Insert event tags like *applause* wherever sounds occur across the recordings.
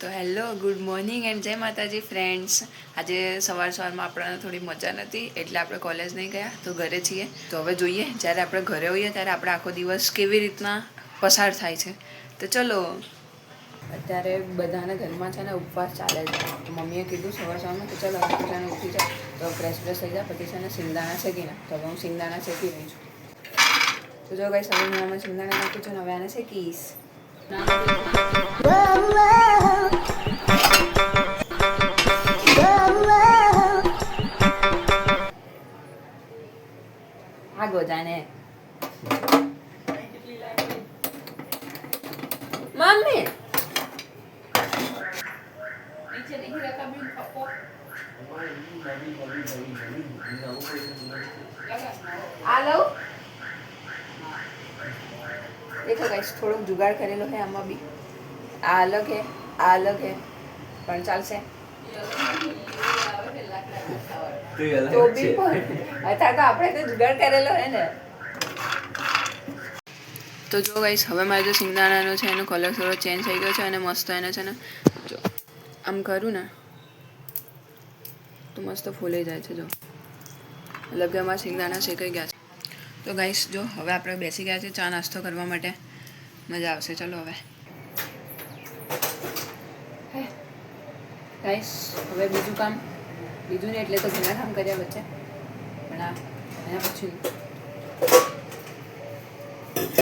તો hello, good morning and જય માતાજી ફ્રેન્ડ્સ. આજે સવાર સવારમાં આપણને થોડી મજા નથી એટલે આપણે કોલેજ નહીં ગયા, તો ઘરે છીએ. તો હવે જોઈએ, જ્યારે આપણે ઘરે હોઈએ ત્યારે આપણે આખો દિવસ કેવી રીતના પસાર થાય છે. તો ચલો. અત્યારે બધાને ઘરમાં છે ને ઉપવાસ ચાલે છે. તો મમ્મીએ કીધું સવાર સવારમાં કે ચાલો આપણે છે ઉઠી જાય તો ફ્રેશ ફ્રેશ થઈ જાય પછી છે ને સિંગદાણા શેકીને તો હવે હું સિંગદાણા શેકી રહી છું. તો જો કાંઈ હું આમાં સિંગદાણા નાખું છું ને હવે આને શેકીશ. આગો જાને મમ્મી! નીચે નહીં રકાબી પપ્પો આ દેખો ગાઈસ થોડોક જુગાડ કરેલો છે આમાં બી. આ અલગ હે, આ અલગ હે. પણ ચાલશે. તો બી પણ. અત્યારે તો આપણે તો જુગાડ કરેલો હે ને. તો જો ગાઈસ હવે મારે જો સિંગદાણાનો છે એનો કલર થોડો ચેન્જ થઈ ગયો છે અને મસ્ત એને છે ને જો આમ કરું ને તો મસ્ત ફૂલાઈ જાય છે જો. મતલબ કે અમારા સિંગદાણા શેકાઈ ગયા છે. તો ગાઈસ જો હવે આપણે બેસી ગયા છે ચા નાસ્તો કરવા માટે. મજા આવશે ચલો હવે. ગાઈસ હવે બીજું કામ. બીજું ને એટલે તો ઘણા કામ કર્યા વચ્ચે પણ આ એના પછી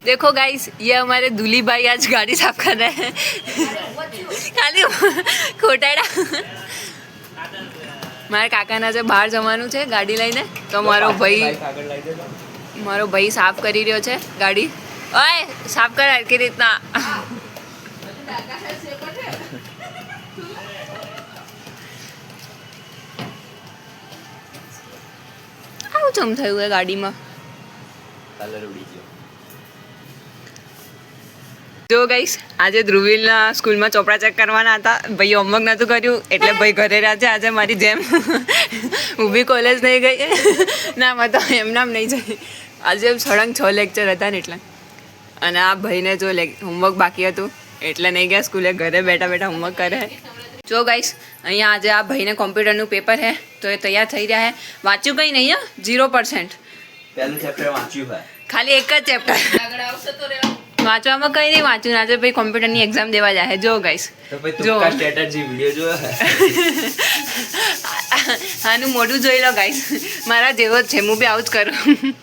देखो गाइस ये हमारे दूल्ही भाई आज गाड़ी साफ कर रहे हैं ખાલી ખોટાડા મારા કાકાના જે બહાર જવાનું છે ગાડી લઈને તો મારો ભાઈ મારો ભાઈ સાફ કરી રહ્યો છે ગાડી ઓય સાફ કર હરકી રીતના આવું ચમ થયું એ ગાડીમાં? કલર ઉડી ગયો જો ગાઈસ આજે ધ્રુવીલના સ્કૂલમાં ચોપડા ચેક કરવાના હતા. ભાઈ હોમવર્ક નહોતું કર્યું, એટલે ભાઈ ઘરે રહ્યા છે. આજે મારી જેમ *laughs* ઊભી કોલેજ નહીં ગઈ. *laughs* ના મેં તો એમ નામ નહીં જઈ. આજે સળંગ છ લેક્ચર હતા ને એટલે. અને આ ભાઈને જો હોમવર્ક બાકી હતું, એટલે નહીં ગયા સ્કૂલે. ઘરે બેઠા બેઠા હોમવર્ક કરે. જો ગાઈસ અહીંયા આજે આ ભાઈને કોમ્પ્યુટરનું પેપર હે તો એ તૈયાર થઈ રહ્યા હે વાંચ્યું કંઈ નહીં હા? ઝીરો પર્સન્ટ વાંચ્યું ખાલી એક જ ચેપ્ટર વાંચવામાં કંઈ નહીં વાંચ્યું ને આજે ભાઈ કોમ્પ્યુટરની એક્ઝામ દેવા જાય જો ગાઈસ જો. તુક્કા સ્ટ્રેટેજી વિડિયો જોયો હે? *laughs* આનું મોઢું જોઈ લો ગાઈસ મારા જેવો જ છે હું બી આવું જ કરું.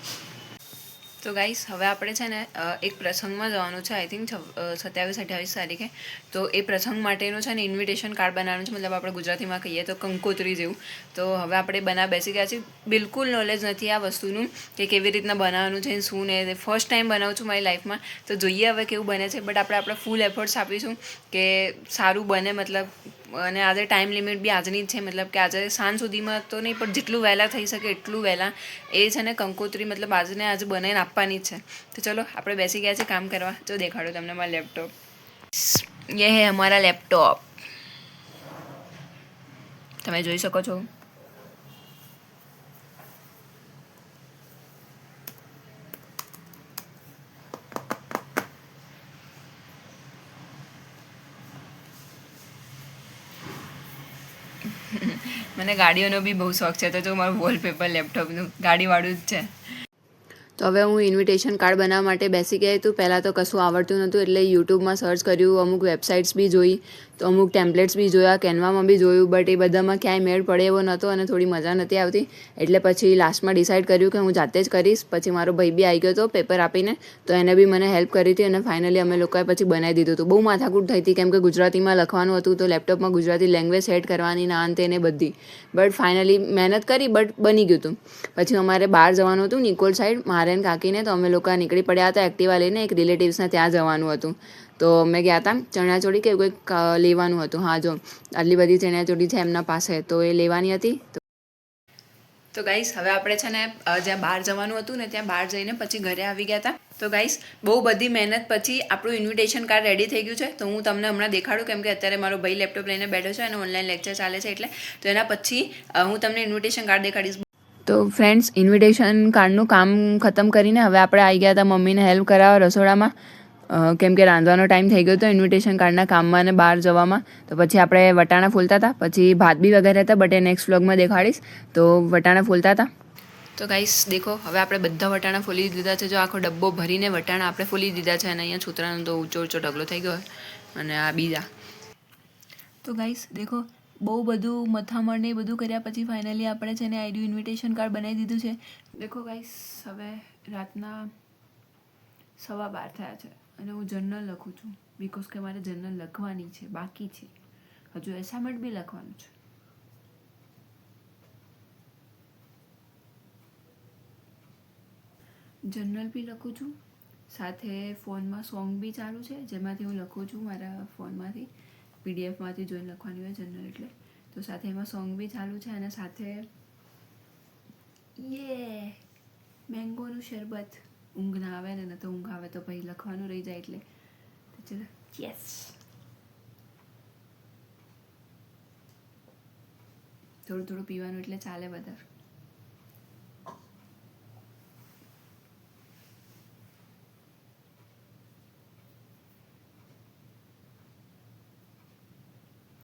તો ગાઈસ હવે આપણે છે ને એક પ્રસંગમાં જવાનું છે આઈ થિંક સત્યાવીસ, અઠ્યાવીસ તારીખે. તો એ પ્રસંગ માટેનું છે ને ઇન્વિટેશન કાર્ડ બનાવવાનું છે, મતલબ આપણે ગુજરાતીમાં કહીએ તો કંકોત્રી જેવું. તો હવે આપણે બના બેસી ગયા છીએ. બિલકુલ નોલેજ નથી આ વસ્તુનું કે કેવી રીતના બનાવવાનું છે શું ને ફર્સ્ટ ટાઈમ બનાવું છું મારી લાઈફમાં તો જોઈએ હવે કેવું બને છે બટ આપણે આપણા ફૂલ એફર્ટ્સ આપીશું કે સારું બને, મતલબ અને આજે ટાઈમ લિમિટ બી આજની જ છે. મતલબ કે આજે સાંજ સુધીમાં તો નહીં, પણ જેટલું વહેલા થઈ શકે એટલું વહેલા. એ છે ને કંકોત્રી મતલબ આજને આજે બનાવીને આપવાની જ છે. તો ચલો, આપણે બેસી ગયા છે કામ કરવા. જો દેખાડો તમને મારા લેપટોપ યે હે અમારા લેપટોપ તમે જોઈ શકો છો. મને ગાડીઓનો બી બહુ શોખ છે. તો જો મારું વોલપેપર લેપટોપનું ગાડીવાળું જ છે. તો હવે હું ઇન્વિટેશન કાર્ડ બનાવવા માટે બેસી ગઈ હતું પહેલાં તો કશું આવડતું નહોતું એટલે યુટ્યુબમાં સર્ચ કર્યું, અમુક વેબસાઇટ્સ બી જોઈ, તો અમુક ટેમ્પલેટ્સ બી જોયા કેનવામાં બી જોયું બટ એ બધામાં ક્યાંય મેળ પડે એવો નહોતો અને થોડી મજા નથી આવતી. એટલે પછી લાસ્ટમાં ડિસાઇડ કર્યું કે હું જાતે જ કરીશ. પછી મારો ભાઈ બી આવી ગયો હતો પેપર આપીને, તો એને બી મને હેલ્પ કરી હતી અને ફાઇનલી અમે લોકોએ પછી બનાવી દીધું હતું. બહુ માથાકૂટ થઈ હતી, કેમ કે ગુજરાતીમાં લખવાનું હતું તો લેપટોપમાં ગુજરાતી લેંગ્વેજ સેટ કરવાની, ના અંતે ને બધી. બટ ફાઇનલી મહેનત કરી બટ બની ગયું હતું. પછી અમારે બહાર જવાનું હતું નિકોલ સાઈડ મારે ને કાકીને તો અમે લોકો નીકળી પડ્યા હતા એક્ટિવા લઈને, એક રિલેટિવ્સને ત્યાં જવાનું હતું. તો અમે ગયા હતા ચણિયાચોળી કે એવું કંઈક લેવાનું હતું? હા, જો, આટલી બધી ચણિયાચોળી છે એમના પાસે, તો એ લેવાની હતી. તો તો ગાઈસ, હવે આપણે છે ને જ્યાં બહાર જવાનું હતું ને, ત્યાં બહાર જઈને પછી ઘરે આવી ગયા હતા તો ગાઈસ, બહુ બધી મહેનત પછી આપણું ઇન્વિટેશન કાર્ડ રેડી થઈ ગયું છે. તો હું તમને હમણાં દેખાડું કેમ કે અત્યારે મારો ભાઈ લેપટોપ લઈને બેઠો છે અને ઓનલાઈન લેક્ચર ચાલે છે એટલે. તો એના પછી હું તમને ઇન્વિટેશન કાર્ડ દેખાડીશ. તો ફ્રેન્ડ્સ ઇન્વિટેશન કાર્ડનું કામ ખતમ કરીને હવે આપણે આવી ગયા હતા મમ્મીને હેલ્પ કરાવવા રસોડામાં. કેમ કે રાંધવાનો ટાઈમ થઈ ગયો હતો ઇન્વિટેશન કાર્ડના કામમાં અને બહાર જવામાં. તો પછી આપણે વટાણા ફૂલતા હતા, પછી ભાત બી વગેરે હતા બટ એ નેક્સ્ટ વ્લોગમાં દેખાડીશ. તો વટાણા ફૂલતા હતા. તો ગાઈસ દેખો, હવે આપણે બધા વટાણા ફોલી દીધા છે. જો આખો ડબ્બો ભરીને વટાણા આપણે ફૂલી દીધા છે અને અહીંયા છોતરાનો તો ઊંચો ઊંચો ઢગલો થઈ ગયો અને આ બીજા. તો ગાઈસ દેખો બહુ બધું મથામણ ને બધું કર્યા પછી ફાઇનલી આપણે છે ને આઈડિયું ઇન્વિટેશન કાર્ડ બનાવી દીધું છે. દેખો ગાઈસ હવે રાતના સવા બાર થયા છે અને હું જર્નલ લખું છું બિકોઝ કે મારે જર્નલ લખવાની છે, બાકી છે. હજુ એસાઇનમેન્ટ બી લખવાનું છે. જર્નલ બી લખું છું. સાથે ફોનમાં સોંગ બી ચાલુ છે, જેમાંથી હું લખું છું મારા ફોનમાંથી પીડીએફમાંથી જોઈને લખવાની હોય જનરલ એટલે. તો સાથે એમાં સોંગ બી ચાલુ છે અને સાથે યે મેંગોનું શરબત ઊંઘ ના આવે ને ન તો ઊંઘ આવે તો પછી લખવાનું રહી જાય એટલે. ચલો. યસ થોડું થોડું પીવાનું એટલે ચાલે બધા